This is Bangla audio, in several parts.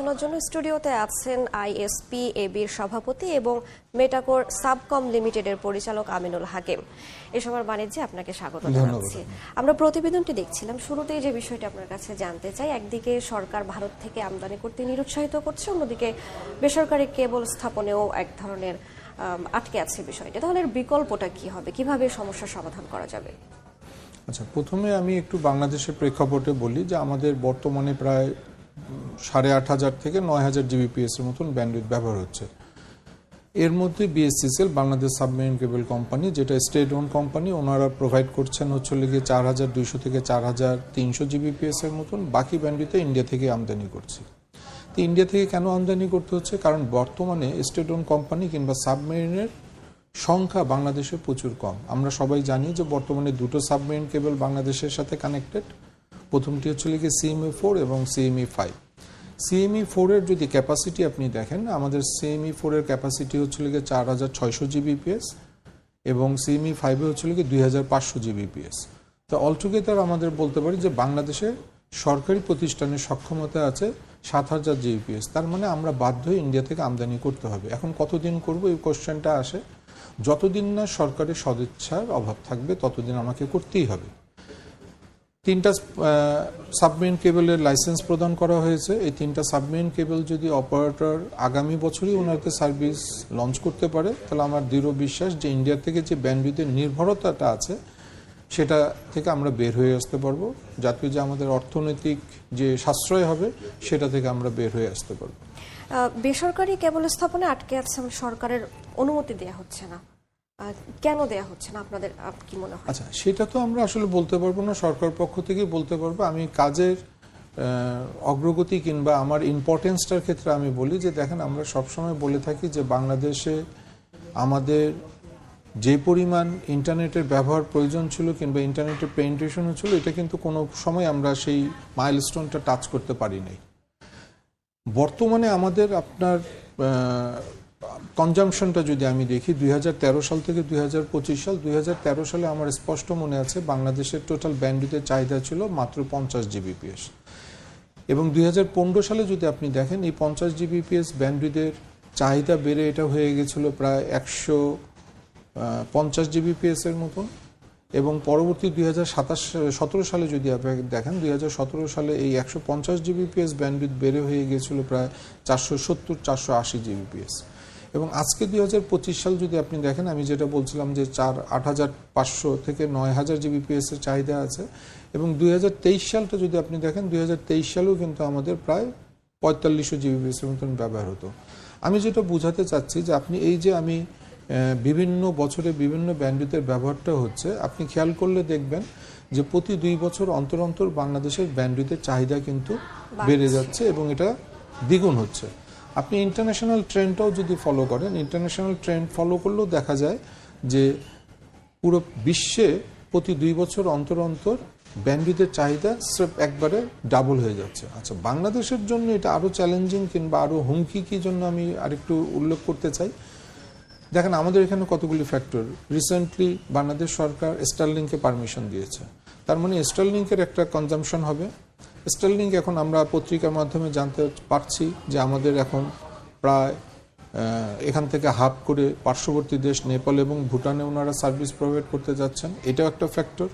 আলোচনার জন্য স্টুডিওতে আছেন আইএসপি এবির সভাপতি এবং মেটাকোর সাবকম লিমিটেডের পরিচালক আমিনুল হাকিম। এসবের বাণিজ্যে আপনাকে স্বাগত জানাচ্ছি। আমরা প্রতিবেদনটি দেখছিলাম। শুরুতেই যে বিষয়টি আপনার কাছে জানতে চাই একদিকে সরকার ভারত থেকে আমদানি করতে নিরুৎসাহিত করছে অন্যদিকে বেসরকারি কেবল স্থাপনেও এক ধরনের আটকে আছে বিষয়টি। তাহলে এর বিকল্পটা কি হবে? কীভাবে সমস্যার সমাধান করা যাবে? আচ্ছা প্রথমে আমি একটু বাংলাদেশের প্রেক্ষাপটে বলি যে আমাদের বর্তমানে প্রায় সাড়ে আট হাজার থেকে নয় হাজার জিবিপিএস এর মতন ব্যান্ডউইথ ব্যবহার হচ্ছে। এর মধ্যে BSCCL Bangladesh submarine cable company যেটা স্টেট ওন কোম্পানি ওনারা প্রোভাইড করছেন হচ্ছে লিগে চার হাজার দুইশো থেকে চার হাজার তিনশো জিবিপিএস এর মতন। বাকি ব্যান্ডউইথে ইন্ডিয়া থেকে আমদানি করছি। তো ইন্ডিয়া থেকে কেন আমদানি করতে হচ্ছে? কারণ বর্তমানে স্টেট ওন কোম্পানি কিংবা সাবমেরিনের সংখ্যা বাংলাদেশে প্রচুর কম। আমরা সবাই জানি যে বর্তমানে দুটো সাবমেরিন কেবল বাংলাদেশের সাথে কানেক্টেড প্রথমটি হচ্ছে লিখে সিএমই ফোর এবং সিএমই ফাইভ সিএমই ফোরের যদি ক্যাপাসিটি আপনি দেখেন, আমাদের সিএমই ফোরের ক্যাপাসিটি হচ্ছিল লিখে চার হাজার ছয়শো জিবিপিএস এবং সিএমই ফাইভে হচ্ছে লিখে দুই হাজার পাঁচশো জিবিপিএস তো অলটুগেদার আমাদের বলতে পারি যে বাংলাদেশে সরকারি প্রতিষ্ঠানের সক্ষমতা আছে সাত হাজার জিবিপিএস তার মানে আমরা বাধ্য ইন্ডিয়া থেকে আমদানি করতে হবে। এখন কতদিন করব এই কোশ্চেনটা আসে। যতদিন না সরকারের সদিচ্ছার অভাব থাকবে, ততদিন আমাকে করতেই হবে। তিনটা সাবমেরিন কেবলের লাইসেন্স প্রদান করা হয়েছে। এই তিনটা সাবমেরিন কেবল যদি অপারেটর আগামী বছরই ওনাকে সার্ভিস লঞ্চ করতে পারে, তাহলে আমার দৃঢ় বিশ্বাস যে ইন্ডিয়া থেকে যে ব্যান্ডউইথের নির্ভরতাটা আছে, সেটা থেকে আমরা বের হয়ে আসতে পারব। যাতে যে আমাদের অর্থনৈতিক যে সাশ্রয় হবে, সেটা থেকে আমরা বের হয়ে আসতে পারব। বেসরকারি কেবল স্থাপনে আটকে আছে সরকারের অনুমতি দেওয়া হচ্ছে না। কেন দেয়া হচ্ছে না? আপনাদের কি মনে হয়? আচ্ছা সেটা তো আমরা আসলে বলতে পারব না, সরকার পক্ষ থেকেই বলতে পারব। আমি কাজের অগ্রগতি কিংবা আমার ইম্পর্টেন্সটার ক্ষেত্রে আমি বলি যে, দেখেন, আমরা সবসময় বলে থাকি যে, বাংলাদেশে আমাদের যে পরিমাণ ইন্টারনেটের ব্যবহার প্রয়োজন ছিল কিংবা ইন্টারনেটের পেনিট্রেশনও ছিল, এটা কিন্তু কোনো সময় আমরা সেই মাইলস্টোনটা টাচ করতে পারি নাই। বর্তমানে আমাদের আপনার কনজামশনটা যদি আমি দেখি, দুই হাজার তেরো সাল থেকে দুই হাজার পঁচিশ সাল, দুই হাজার তেরো সালে আমার স্পষ্ট মনে আছে বাংলাদেশের টোটাল ব্যান্ডউইথের চাহিদা ছিল মাত্র পঞ্চাশ জিবিপিএস এবং দুই হাজার পনেরো সালে যদি আপনি দেখেন, এই পঞ্চাশ জিবিপিএস ব্যান্ডউইথের চাহিদা বেড়ে এটা হয়ে গেছিল প্রায় একশো পঞ্চাশ জিবিপিএস এর মতন। এবং পরবর্তী দুই হাজার সালে যদি আপনি দেখেন, দুই হাজার সতেরো সালে এই একশো পঞ্চাশ জিবিপিএস ব্যান্ডউইথ বেড়ে হয়ে গিয়েছিল প্রায় চারশো সত্তর, চারশো আশি জিবিপিএস এবং আজকে দুই হাজার পঁচিশ সাল যদি আপনি দেখেন আমি যেটা বলছিলাম যে চার আট হাজার পাঁচশো থেকে নয় হাজার জিবিপিএস এর চাহিদা আছে এবং দুই হাজার তেইশ সালটা যদি আপনি দেখেন দুই হাজার তেইশ সালেও কিন্তু আমাদের প্রায় পঁয়তাল্লিশশো জিবিপিএস এর মতন ব্যবহার হতো। আমি যেটা বোঝাতে চাচ্ছি যে আপনি এই যে আমি বিভিন্ন বছরে বিভিন্ন ব্যান্ডউইথের ব্যবহারটা হচ্ছে আপনি খেয়াল করলে দেখবেন যে প্রতি দুই বছর অন্তর অন্তর বাংলাদেশের ব্যান্ডউইথের চাহিদা কিন্তু বেড়ে যাচ্ছে এবং এটা দ্বিগুণ হচ্ছে। আপনি ইন্টারন্যাশনাল ট্রেন্ডটাও যদি ফলো করেন ইন্টারন্যাশনাল ট্রেন্ড ফলো করলেও দেখা যায় যে পুরো বিশ্বে প্রতি দুই বছর অন্তর অন্তর ব্যান্ডউইথের চাহিদা স্রেফ একবারে ডাবল হয়ে যাচ্ছে। আচ্ছা বাংলাদেশের জন্য এটা আরও চ্যালেঞ্জিং কিংবা আরও হুমকি কি জন্য আমি আরেকটু উল্লেখ করতে চাই? দেখেন, আমাদের এখানে কতগুলি ফ্যাক্টর রিসেন্টলি বাংলাদেশ সরকার স্টারলিংকে পারমিশন দিয়েছে। তার মানে স্টারলিংকের একটা কনজামশন হবে। স্টারলিংক এখন আমরা পত্রিকার মাধ্যমে জানতে পারছি যে আমাদের এখন প্রায় এখান থেকে হাব করে পার্শ্ববর্তী দেশ নেপাল এবং ভুটানে ওনারা সার্ভিস প্রোভাইড করতে যাচ্ছেন। এটাও একটা ফ্যাক্টর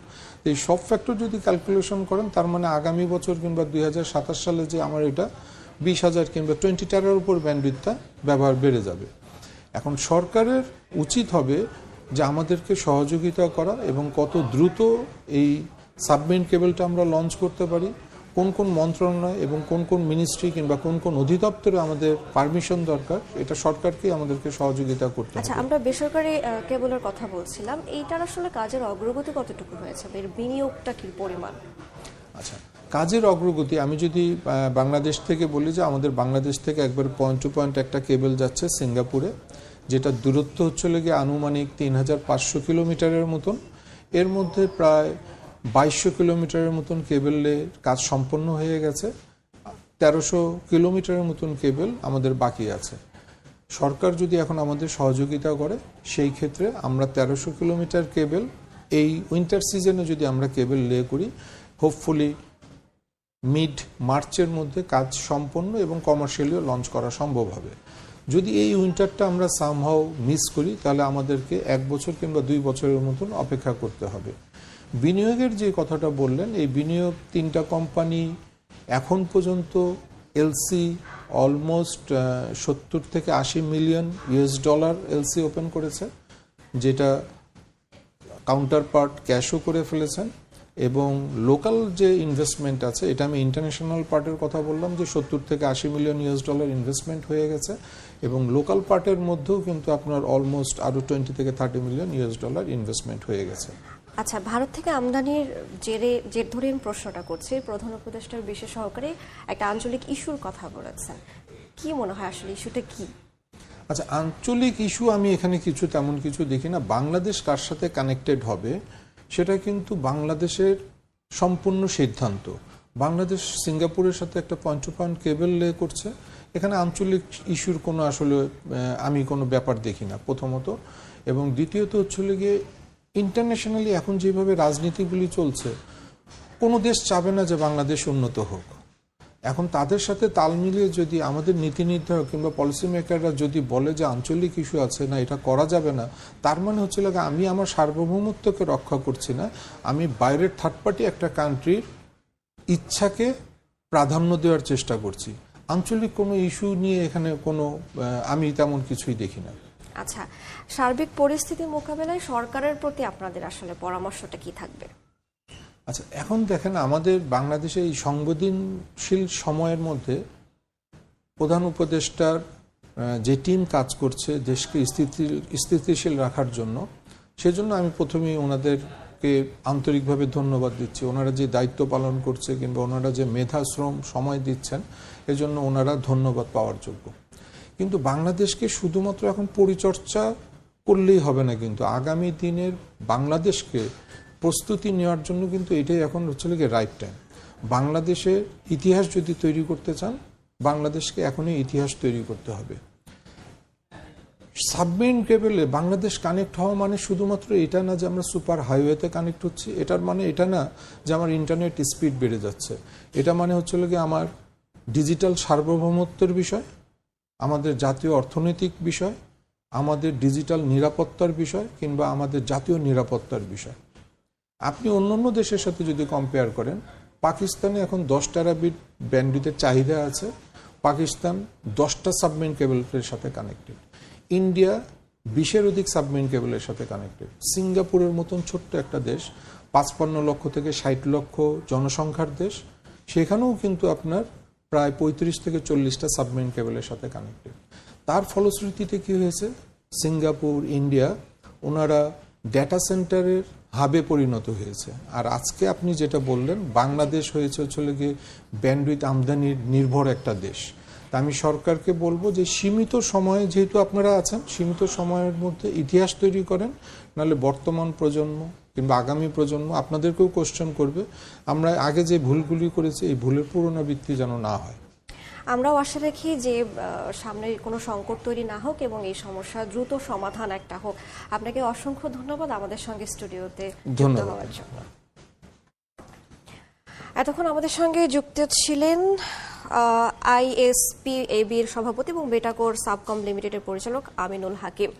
এই সব ফ্যাক্টর যদি ক্যালকুলেশন করেন, তার মানে আগামী বছর কিংবা দুই হাজার সাতাশ সালে যে আমার এটা বিশ হাজার কিংবা টোয়েন্টি টাকার উপর ব্যান্ডউইথটা ব্যবহার বেড়ে যাবে। এখন সরকারের উচিত হবে যে আমাদেরকে সহযোগিতা করা এবং কত দ্রুত এই সাবমেরিন কেবলটা আমরা লঞ্চ করতে পারি। কোন কোন মন্ত্রণালয় এবং কোন কোন মিনিস্ট্রি কিংবা কোন কোন অধিদপ্তরে আমাদের পারমিশন দরকার এটা সরকারকে আমাদেরকে সহযোগিতা করতে আচ্ছা আমরা বেসরকারি কেবলের কথা বলছিলাম এইটার আসলে কাজের অগ্রগতি কতটুকু হয়েছে? এর বিনিয়োগটা কি পরিমাণ? আচ্ছা কাজের অগ্রগতি আমি যদি বাংলাদেশ থেকে বলি যে আমাদের বাংলাদেশ থেকে একবার পয়েন্ট টু পয়েন্ট একটা কেবল যাচ্ছে সিঙ্গাপুরে যেটা দূরত্ব হচ্ছে লেগে আনুমানিক তিন হাজার পাঁচশো কিলোমিটারের মতন। এর মধ্যে প্রায় বাইশশো কিলোমিটারের মতন কেবলের কাজ সম্পন্ন হয়ে গেছে। তেরোশো কিলোমিটারের মতন কেবল আমাদের বাকি আছে। সরকার যদি এখন আমাদের সহযোগিতা করে, সেই ক্ষেত্রে আমরা তেরোশো কিলোমিটার কেবল, এই উইন্টার সিজনে যদি আমরা কেবল লে করি হোপফুলি মিড মার্চের মধ্যে কাজ সম্পন্ন এবং কমার্শিয়ালিও লঞ্চ করা সম্ভব হবে। যদি এই উইন্টারটা আমরা সামহাও মিস করি, তাহলে আমাদেরকে এক বছর কিংবা দুই বছরের মতন অপেক্ষা করতে হবে। বিনিয়োগের যে কথাটা বললেন, এই বিনিয়োগ তিনটা কোম্পানি এখন পর্যন্ত এলসি অলমোস্ট সত্তর থেকে আশি million US dollar LC open করেছে, যেটা কাউন্টার পার্ট ক্যাশও করে ফেলেছেন এবং লোকাল যে ইনভেস্টমেন্ট আছে, এটা আমি ইন্টারন্যাশনাল পার্টের কথা বললাম, যে সত্তর থেকে আশি মিলিয়ন ইউএস ডলার ইনভেস্টমেন্ট হয়ে গেছে এবং লোকাল পার্টের মধ্যেও কিন্তু আপনার অলমোস্ট আরও টোয়েন্টি থেকে thirty million US dollar investment হয়ে গেছে। আচ্ছা ভারত থেকে আমদানির জেরে, জের ধরে আমি প্রশ্নটা করছি। প্রধান উপদেষ্টার বিশেষ সহকারে একটা আঞ্চলিক ইস্যুর কথা বলেছেন। কি মনে হয় আসলে ইস্যুটা কি? আচ্ছা আঞ্চলিক ইস্যু আমি এখানে কিছু তেমন কিছু দেখি না। বাংলাদেশ কার সাথে কানেক্টেড হবে সেটা কিন্তু বাংলাদেশের সম্পূর্ণ সিদ্ধান্ত। বাংলাদেশ সিঙ্গাপুরের সাথে একটা পয়েন্ট টু পয়েন্ট কেবল লে করছে। এখানে আঞ্চলিক ইস্যুর কোনো আসলে আমি কোনো ব্যাপার দেখি না প্রথমত। এবং দ্বিতীয়ত হচ্ছে গিয়ে ইন্টারন্যাশনালি এখন যেভাবে রাজনীতিগুলি চলছে, কোনো দেশ চাবে না যে বাংলাদেশ উন্নত হোক। এখন তাদের সাথে তাল মিলিয়ে যদি আমাদের নীতি নির্ধারক কিংবা পলিসি মেকাররা যদি বলে যে আঞ্চলিক ইস্যু আছে না, এটা করা যাবে না, তার মানে হচ্ছে লাগে আমি আমার সার্বভৌমত্বকে রক্ষা করছি না, আমি বাইরের থার্ড পার্টি একটা কান্ট্রির ইচ্ছাকে প্রাধান্য দেওয়ার চেষ্টা করছি। আঞ্চলিক কোনো ইস্যু নিয়ে এখানে কোনো আমি তেমন কিছুই দেখি না। আচ্ছা সার্বিক পরিস্থিতি মোকাবেলায় সরকারের প্রতি আপনাদের আসলে পরামর্শটা কি থাকবে? আচ্ছা এখন দেখেন আমাদের বাংলাদেশে এই সংবেদনশীল সময়ের মধ্যে প্রধান উপদেষ্টার যে টিম কাজ করছে দেশকে স্থিতি, স্থিতিশীল রাখার জন্য, সেজন্য আমি প্রথমেই ওনাদেরকে আন্তরিকভাবে ধন্যবাদ দিচ্ছি। ওনারা যে দায়িত্ব পালন করছে কিংবা ওনারা যে মেধা, শ্রম, সময় দিচ্ছেন, এজন্য ওনারা ধন্যবাদ পাওয়ার যোগ্য। কিন্তু বাংলাদেশকে শুধুমাত্র এখন পরিচর্চা করলেই হবে না কিন্তু আগামী দিনের বাংলাদেশকে প্রস্তুতি নেওয়ার জন্য কিন্তু এটাই এখন হচ্ছে কি রাইট টাইম বাংলাদেশের ইতিহাস যদি তৈরি করতে চান, বাংলাদেশকে এখনই ইতিহাস তৈরি করতে হবে। সাবমেরিন কেবলে বাংলাদেশ কানেক্ট হওয়া মানে শুধুমাত্র এটা না যে আমরা সুপার হাইওয়েতে কানেক্ট হচ্ছি, এটার মানে এটা না যে আমার ইন্টারনেট স্পিড বেড়ে যাচ্ছে। এটা মানে হচ্ছে কি আমার ডিজিটাল সার্বভৌমত্বের বিষয় আমাদের জাতীয় অর্থনৈতিক বিষয়, আমাদের ডিজিটাল নিরাপত্তার বিষয় কিংবা আমাদের জাতীয় নিরাপত্তার বিষয়। আপনি অন্যান্য দেশের সাথে যদি কম্পেয়ার করেন, পাকিস্তানে এখন দশ টেরাবিট ব্যান্ডিতে চাহিদা আছে, পাকিস্তান দশটা সাবমেরিন কেবলের সাথে কানেক্টেড ইন্ডিয়া বিশের অধিক সাবমেরিন কেবলের সাথে কানেক্টেড সিঙ্গাপুরের মতন ছোট্ট একটা দেশ, পাঁচপান্ন লক্ষ থেকে ষাট লক্ষ জনসংখ্যার দেশ, সেখানেও কিন্তু আপনার প্রায় পঁয়ত্রিশ থেকে চল্লিশটা সাবমেরিন কেবলের সাথে কানেক্টেড তার ফলশ্রুতিতে কি হয়েছে? সিঙ্গাপুর, ইন্ডিয়া, ওনারা ডেটা সেন্টারের হাবে পরিণত হয়েছে। আর আজকে আপনি যেটা বললেন, বাংলাদেশ হয়েছে হচ্ছে গিয়ে ব্যান্ডউইথ আমদানির নির্ভর একটা দেশ। তা আমি সরকারকে বলব যে সীমিত সময়ে যেহেতু আপনারা আছেন, সীমিত সময়ের মধ্যে ইতিহাস তৈরি করেন, নাহলে বর্তমান প্রজন্ম কিংবা আগামী প্রজন্ম আপনাদেরকেও কোশ্চেন করবে। আমরা আগে যে ভুলগুলি করেছি এই ভুলের পুনরাবৃত্তি যেন না হয়। আমরাও আশা রাখি যে সামনে কোনো সংকট তৈরি না হোক এবং এই সমস্যা দ্রুত সমাধান একটা হোক। আপনাকে অসংখ্য ধন্যবাদ আমাদের সঙ্গে স্টুডিওতে ধন্যবাদ। এতক্ষণ আমাদের সঙ্গে যুক্ত ছিলেন আইএসপি এবির সভাপতি এবং বেটাকোর সাবকম লিমিটেডের পরিচালক আমিনুল হাকিম।